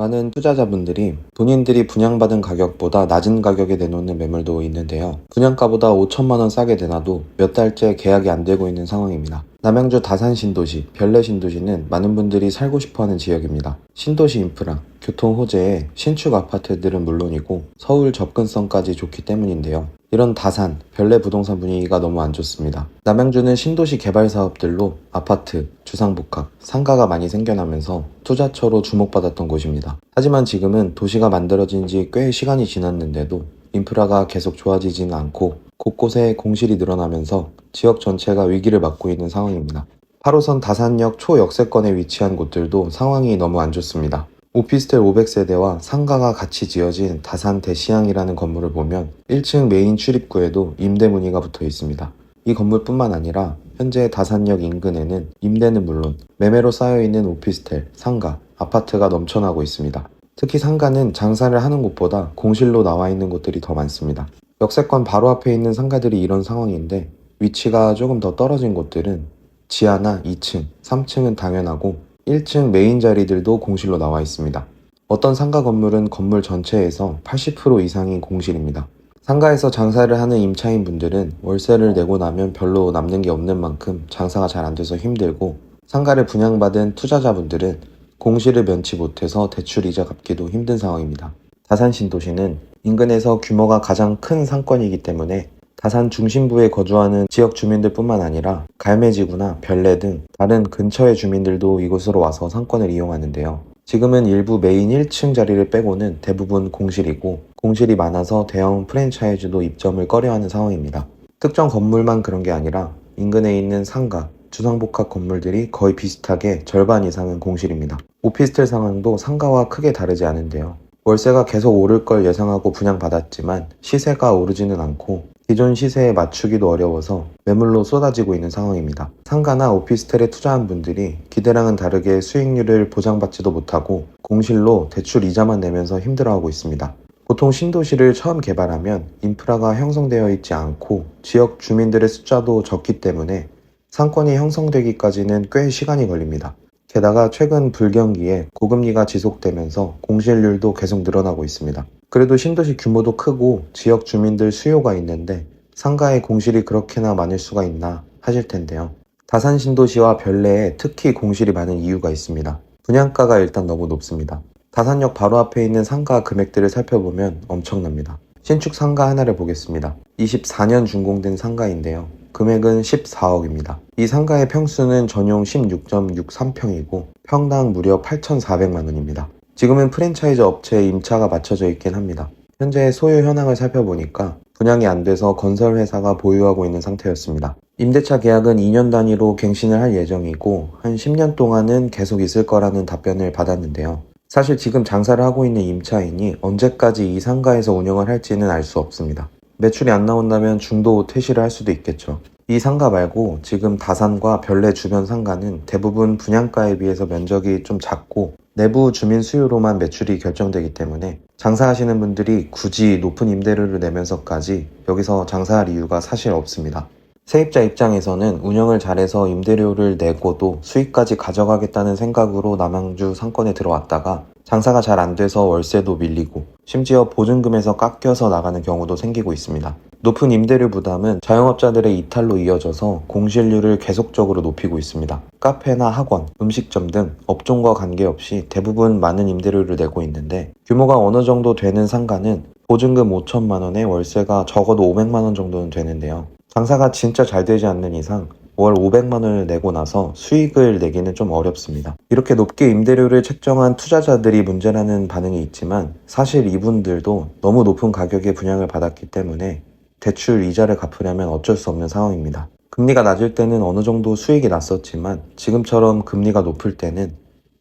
많은 투자자분들이 본인들이 분양받은 가격보다 낮은 가격에 내놓는 매물도 있는데요. 분양가보다 5천만 원 싸게 내놔도 몇 달째 계약이 안 되고 있는 상황입니다. 남양주 다산 신도시, 별내 신도시는 많은 분들이 살고 싶어하는 지역입니다. 신도시 인프라, 교통 호재에 신축 아파트들은 물론이고 서울 접근성까지 좋기 때문인데요. 이런 다산, 별내 부동산 분위기가 너무 안 좋습니다. 남양주는 신도시 개발 사업들로 아파트, 주상복합, 상가가 많이 생겨나면서 투자처로 주목받았던 곳입니다. 하지만 지금은 도시가 만들어진 지 꽤 시간이 지났는데도 인프라가 계속 좋아지지는 않고 곳곳에 공실이 늘어나면서 지역 전체가 위기를 맞고 있는 상황입니다. 8호선 다산역 초역세권에 위치한 곳들도 상황이 너무 안 좋습니다. 오피스텔 500세대와 상가가 같이 지어진 다산 대시양이라는 건물을 보면 1층 메인 출입구에도 임대 문의가 붙어 있습니다. 이 건물뿐만 아니라 현재 다산역 인근에는 임대는 물론 매매로 쌓여있는 오피스텔, 상가, 아파트가 넘쳐나고 있습니다. 특히 상가는 장사를 하는 곳보다 공실로 나와 있는 곳들이 더 많습니다. 역세권 바로 앞에 있는 상가들이 이런 상황인데 위치가 조금 더 떨어진 곳들은 지하나 2층, 3층은 당연하고 1층 메인 자리들도 공실로 나와 있습니다. 어떤 상가 건물은 건물 전체에서 80% 이상이 공실입니다. 상가에서 장사를 하는 임차인 분들은 월세를 내고 나면 별로 남는 게 없는 만큼 장사가 잘 안 돼서 힘들고 상가를 분양받은 투자자분들은 공실을 면치 못해서 대출 이자 갚기도 힘든 상황입니다. 다산 신도시는 인근에서 규모가 가장 큰 상권이기 때문에 다산 중심부에 거주하는 지역 주민들뿐만 아니라 갈매지구나 별내 등 다른 근처의 주민들도 이곳으로 와서 상권을 이용하는데요. 지금은 일부 메인 1층 자리를 빼고는 대부분 공실이고 공실이 많아서 대형 프랜차이즈도 입점을 꺼려하는 상황입니다. 특정 건물만 그런 게 아니라 인근에 있는 상가, 주상복합 건물들이 거의 비슷하게 절반 이상은 공실입니다. 오피스텔 상황도 상가와 크게 다르지 않은데요. 월세가 계속 오를 걸 예상하고 분양받았지만 시세가 오르지는 않고 기존 시세에 맞추기도 어려워서 매물로 쏟아지고 있는 상황입니다. 상가나 오피스텔에 투자한 분들이 기대랑은 다르게 수익률을 보장받지도 못하고 공실로 대출 이자만 내면서 힘들어하고 있습니다. 보통 신도시를 처음 개발하면 인프라가 형성되어 있지 않고 지역 주민들의 숫자도 적기 때문에 상권이 형성되기까지는 꽤 시간이 걸립니다. 게다가 최근 불경기에 고금리가 지속되면서 공실률도 계속 늘어나고 있습니다. 그래도 신도시 규모도 크고 지역 주민들 수요가 있는데 상가의 공실이 그렇게나 많을 수가 있나 하실 텐데요. 다산 신도시와 별내에 특히 공실이 많은 이유가 있습니다. 분양가가 일단 너무 높습니다. 다산역 바로 앞에 있는 상가 금액들을 살펴보면 엄청납니다. 신축 상가 하나를 보겠습니다. 24년 준공된 상가인데요. 금액은 14억입니다. 이 상가의 평수는 전용 16.63평이고 평당 무려 8,400만 원입니다. 지금은 프랜차이즈 업체에 임차가 맞춰져 있긴 합니다. 현재 소유 현황을 살펴보니까 분양이 안 돼서 건설 회사가 보유하고 있는 상태였습니다. 임대차 계약은 2년 단위로 갱신을 할 예정이고 한 10년 동안은 계속 있을 거라는 답변을 받았는데요. 사실 지금 장사를 하고 있는 임차인이 언제까지 이 상가에서 운영을 할지는 알 수 없습니다. 매출이 안 나온다면 중도 퇴실을 할 수도 있겠죠. 이 상가 말고 지금 다산과 별내 주변 상가는 대부분 분양가에 비해서 면적이 좀 작고 내부 주민 수요로만 매출이 결정되기 때문에 장사하시는 분들이 굳이 높은 임대료를 내면서까지 여기서 장사할 이유가 사실 없습니다. 세입자 입장에서는 운영을 잘해서 임대료를 내고도 수익까지 가져가겠다는 생각으로 남양주 상권에 들어왔다가 장사가 잘 안 돼서 월세도 밀리고 심지어 보증금에서 깎여서 나가는 경우도 생기고 있습니다. 높은 임대료 부담은 자영업자들의 이탈로 이어져서 공실률을 계속적으로 높이고 있습니다. 카페나 학원, 음식점 등 업종과 관계없이 대부분 많은 임대료를 내고 있는데 규모가 어느 정도 되는 상가는 보증금 5천만 원에 월세가 적어도 500만 원 정도는 되는데요. 장사가 진짜 잘 되지 않는 이상 월 500만 원을 내고 나서 수익을 내기는 좀 어렵습니다. 이렇게 높게 임대료를 책정한 투자자들이 문제라는 반응이 있지만 사실 이분들도 너무 높은 가격에 분양을 받았기 때문에 대출 이자를 갚으려면 어쩔 수 없는 상황입니다. 금리가 낮을 때는 어느 정도 수익이 났었지만 지금처럼 금리가 높을 때는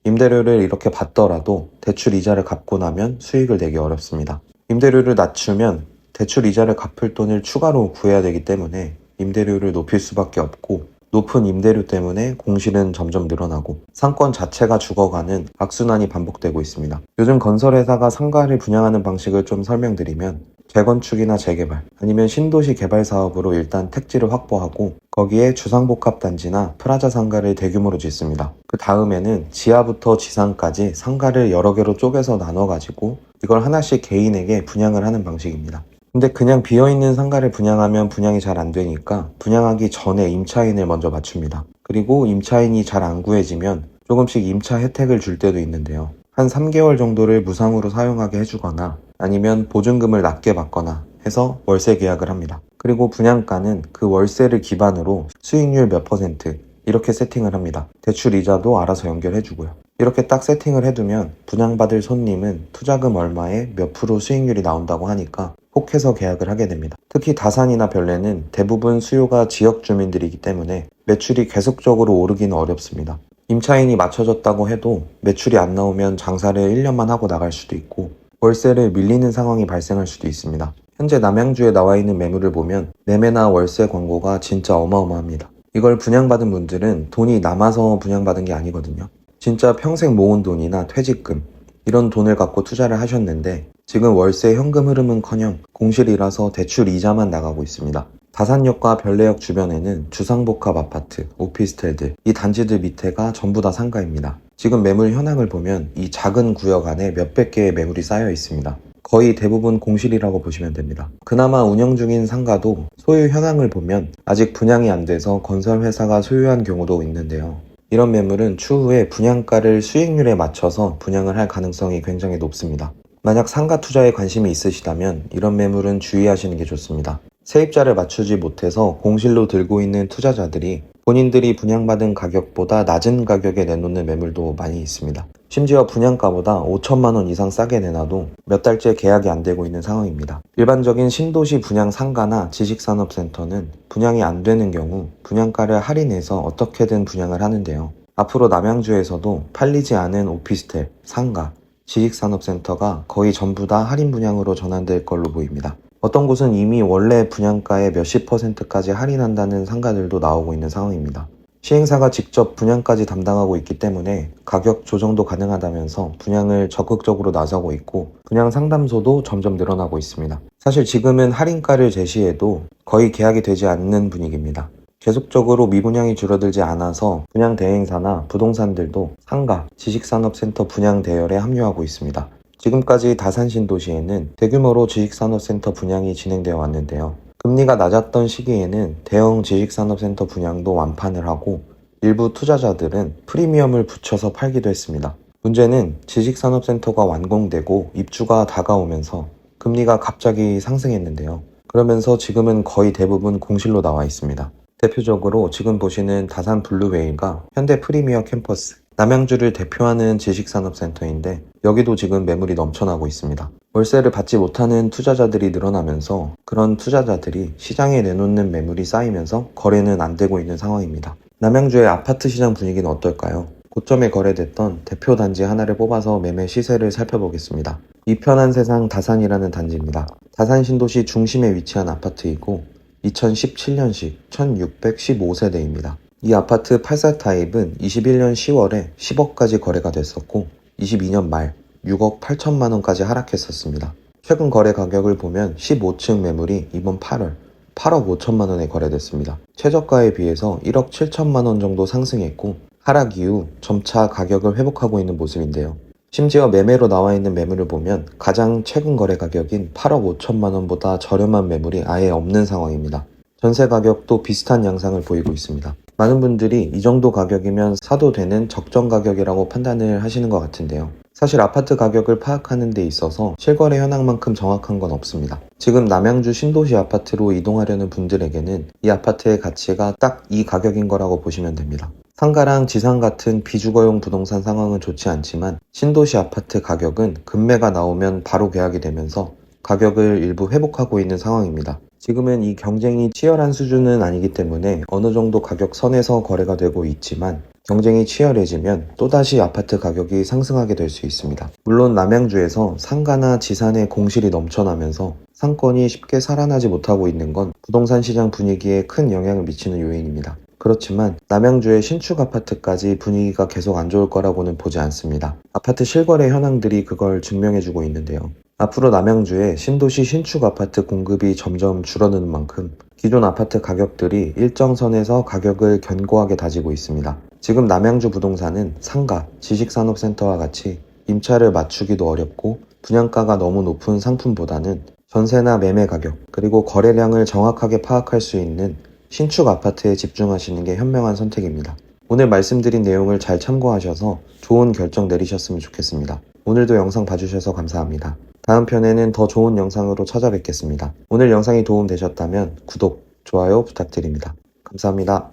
임대료를 이렇게 받더라도 대출 이자를 갚고 나면 수익을 내기 어렵습니다. 임대료를 낮추면 대출 이자를 갚을 돈을 추가로 구해야 되기 때문에 임대료를 높일 수밖에 없고 높은 임대료 때문에 공실은 점점 늘어나고 상권 자체가 죽어가는 악순환이 반복되고 있습니다. 요즘 건설회사가 상가를 분양하는 방식을 좀 설명드리면 재건축이나 재개발 아니면 신도시 개발 사업으로 일단 택지를 확보하고 거기에 주상복합단지나 프라자 상가를 대규모로 짓습니다. 그 다음에는 지하부터 지상까지 상가를 여러 개로 쪼개서 나눠가지고 이걸 하나씩 개인에게 분양을 하는 방식입니다. 근데 그냥 비어있는 상가를 분양하면 분양이 잘 안 되니까 분양하기 전에 임차인을 먼저 맞춥니다. 그리고 임차인이 잘 안 구해지면 조금씩 임차 혜택을 줄 때도 있는데요. 한 3개월 정도를 무상으로 사용하게 해주거나 아니면 보증금을 낮게 받거나 해서 월세 계약을 합니다. 그리고 분양가는 그 월세를 기반으로 수익률 몇 퍼센트 이렇게 세팅을 합니다. 대출 이자도 알아서 연결해주고요. 이렇게 딱 세팅을 해두면 분양받을 손님은 투자금 얼마에 몇 프로 수익률이 나온다고 하니까 혹해서 계약을 하게 됩니다. 특히 다산이나 별내는 대부분 수요가 지역 주민들이기 때문에 매출이 계속적으로 오르기는 어렵습니다. 임차인이 맞춰졌다고 해도 매출이 안 나오면 장사를 1년만 하고 나갈 수도 있고 월세를 밀리는 상황이 발생할 수도 있습니다. 현재 남양주에 나와 있는 매물을 보면 매매나 월세 광고가 진짜 어마어마합니다. 이걸 분양받은 분들은 돈이 남아서 분양받은 게 아니거든요. 진짜 평생 모은 돈이나 퇴직금 이런 돈을 갖고 투자를 하셨는데 지금 월세 현금 흐름은커녕 공실이라서 대출 이자만 나가고 있습니다. 다산역과 별내역 주변에는 주상복합 아파트, 오피스텔들, 이 단지들 밑에가 전부 다 상가입니다. 지금 매물 현황을 보면 이 작은 구역 안에 몇백 개의 매물이 쌓여 있습니다. 거의 대부분 공실이라고 보시면 됩니다. 그나마 운영 중인 상가도 소유 현황을 보면 아직 분양이 안 돼서 건설회사가 소유한 경우도 있는데요. 이런 매물은 추후에 분양가를 수익률에 맞춰서 분양을 할 가능성이 굉장히 높습니다. 만약 상가 투자에 관심이 있으시다면 이런 매물은 주의하시는 게 좋습니다. 세입자를 맞추지 못해서 공실로 들고 있는 투자자들이 본인들이 분양받은 가격보다 낮은 가격에 내놓는 매물도 많이 있습니다. 심지어 분양가보다 5천만 원 이상 싸게 내놔도 몇 달째 계약이 안 되고 있는 상황입니다. 일반적인 신도시 분양 상가나 지식산업센터는 분양이 안 되는 경우 분양가를 할인해서 어떻게든 분양을 하는데요. 앞으로 남양주에서도 팔리지 않은 오피스텔, 상가, 지식산업센터가 거의 전부 다 할인 분양으로 전환될 걸로 보입니다. 어떤 곳은 이미 원래 분양가의 몇십 퍼센트까지 할인한다는 상가들도 나오고 있는 상황입니다. 시행사가 직접 분양까지 담당하고 있기 때문에 가격 조정도 가능하다면서 분양을 적극적으로 나서고 있고 분양 상담소도 점점 늘어나고 있습니다. 사실 지금은 할인가를 제시해도 거의 계약이 되지 않는 분위기입니다. 계속적으로 미분양이 줄어들지 않아서 분양 대행사나 부동산들도 상가, 지식산업센터 분양 대열에 합류하고 있습니다. 지금까지 다산 신도시에는 대규모로 지식산업센터 분양이 진행되어 왔는데요. 금리가 낮았던 시기에는 대형 지식산업센터 분양도 완판을 하고 일부 투자자들은 프리미엄을 붙여서 팔기도 했습니다. 문제는 지식산업센터가 완공되고 입주가 다가오면서 금리가 갑자기 상승했는데요. 그러면서 지금은 거의 대부분 공실로 나와 있습니다. 대표적으로 지금 보시는 다산 블루웨일과 현대 프리미어 캠퍼스, 남양주를 대표하는 지식산업센터인데 여기도 지금 매물이 넘쳐나고 있습니다. 월세를 받지 못하는 투자자들이 늘어나면서 그런 투자자들이 시장에 내놓는 매물이 쌓이면서 거래는 안 되고 있는 상황입니다. 남양주의 아파트 시장 분위기는 어떨까요? 고점에 거래됐던 대표 단지 하나를 뽑아서 매매 시세를 살펴보겠습니다. 이편한 세상 다산이라는 단지입니다. 다산 신도시 중심에 위치한 아파트이고 2017년식 1615세대입니다. 이 아파트 84 타입은 21년 10월에 10억까지 거래가 됐었고 22년 말 6억 8천만 원까지 하락했었습니다. 최근 거래 가격을 보면 15층 매물이 이번 8월 8억 5천만 원에 거래됐습니다. 최저가에 비해서 1억 7천만 원 정도 상승했고 하락 이후 점차 가격을 회복하고 있는 모습인데요. 심지어 매매로 나와 있는 매물을 보면 가장 최근 거래 가격인 8억 5천만 원보다 저렴한 매물이 아예 없는 상황입니다. 전세 가격도 비슷한 양상을 보이고 있습니다. 많은 분들이 이 정도 가격이면 사도 되는 적정 가격이라고 판단을 하시는 것 같은데요. 사실 아파트 가격을 파악하는 데 있어서 실거래 현황만큼 정확한 건 없습니다. 지금 남양주 신도시 아파트로 이동하려는 분들에게는 이 아파트의 가치가 딱 이 가격인 거라고 보시면 됩니다. 상가랑 지상 같은 비주거용 부동산 상황은 좋지 않지만 신도시 아파트 가격은 금매가 나오면 바로 계약이 되면서 가격을 일부 회복하고 있는 상황입니다. 지금은 이 경쟁이 치열한 수준은 아니기 때문에 어느 정도 가격 선에서 거래가 되고 있지만 경쟁이 치열해지면 또다시 아파트 가격이 상승하게 될 수 있습니다. 물론 남양주에서 상가나 지산의 공실이 넘쳐나면서 상권이 쉽게 살아나지 못하고 있는 건 부동산 시장 분위기에 큰 영향을 미치는 요인입니다. 그렇지만 남양주의 신축 아파트까지 분위기가 계속 안 좋을 거라고는 보지 않습니다. 아파트 실거래 현황들이 그걸 증명해주고 있는데요. 앞으로 남양주에 신도시 신축 아파트 공급이 점점 줄어드는 만큼 기존 아파트 가격들이 일정선에서 가격을 견고하게 다지고 있습니다. 지금 남양주 부동산은 상가, 지식산업센터와 같이 임차를 맞추기도 어렵고 분양가가 너무 높은 상품보다는 전세나 매매 가격, 그리고 거래량을 정확하게 파악할 수 있는 신축 아파트에 집중하시는 게 현명한 선택입니다. 오늘 말씀드린 내용을 잘 참고하셔서 좋은 결정 내리셨으면 좋겠습니다. 오늘도 영상 봐주셔서 감사합니다. 다음 편에는 더 좋은 영상으로 찾아뵙겠습니다. 오늘 영상이 도움되셨다면 구독, 좋아요 부탁드립니다. 감사합니다.